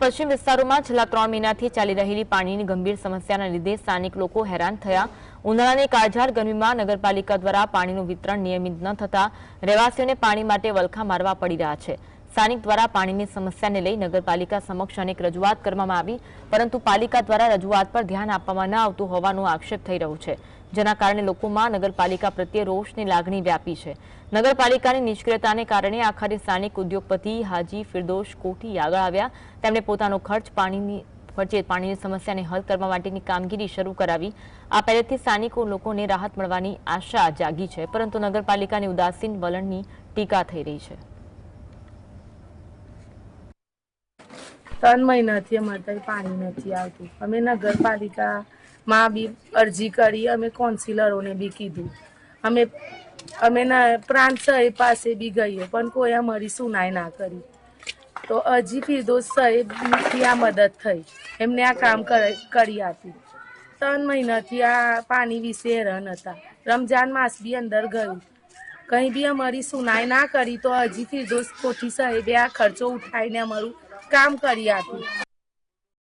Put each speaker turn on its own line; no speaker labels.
પશ્ચિમ વિસ્તારોમાં છેલ્લા ત્રણ મહિનાથી ચાલી રહેલી પાણીની ગંભીર સમસ્યાના લીધે સ્થાનિક લોકો હેરાન થયા. ઉનાળાની કાળઝાળ ગરમીમાં નગરપાલિકા દ્વારા પાણીનું વિતરણ નિયમિત ન થતા રહેવાસીઓને પાણી માટે વલખા મારવા પડી રહ્યા છે. સ્થાનિક દ્વારા પાણીની સમસ્યાને લઈ નગરપાલિકા સમક્ષ અનેક રજૂઆત કરવામાં આવી, પરંતુ પાલિકા દ્વારા રજૂઆત પર ધ્યાન આપવામાં ન આવતું હોવાનો આક્ષેપ થઈ રહ્યો છે, જેના કારણે લોકોમાં નગરપાલિકા પ્રત્યે રોષની લાગણી વ્યાપી છે. નગરપાલિકાની નિષ્ક્રિયતાને કારણે આખરે સ્થાનિક ઉદ્યોગપતિ હાજી ફિરદોશ કોઠી આગળ આવ્યા. તેમણે પોતાનો ખર્ચ પાણીની, ખર્ચે પાણીની સમસ્યાને હલ કરવા માટેની કામગીરી શરૂ કરાવી. આ પહેલેથી સ્થાનિકો લોકોને રાહત મળવાની આશા જાગી છે, પરંતુ નગરપાલિકાની ઉદાસીન વલણની ટીકા થઈ રહી છે.
ત્રણ મહિનાથી અમારે ત્યાં પાણી નથી આવતું. અમે નગરપાલિકામાં બી અરજી કરી, અમે કાઉન્સિલરોને બી કીધું. અમે અમે ના પ્રાંત સાહેબ પાસે બી ગઈએ, પણ કોઈ અમારી સુનાઈ ના કરી. તો હજી ફિરદોસ સાહેબથી આ મદદ થઈ. એમને આ કામ કર- કરી આપી. ત્રણ મહિનાથી આ પાણી વિશે હેરાન હતા. રમજાન માસ બી અંદર ગયું. કંઈ બી અમારી સુનાઈ ના કરી તો હજી ફિરદોસ કોઠી સાહેબે આ ખર્ચો ઉઠાવીને અમારું કામ કરી આપ્યું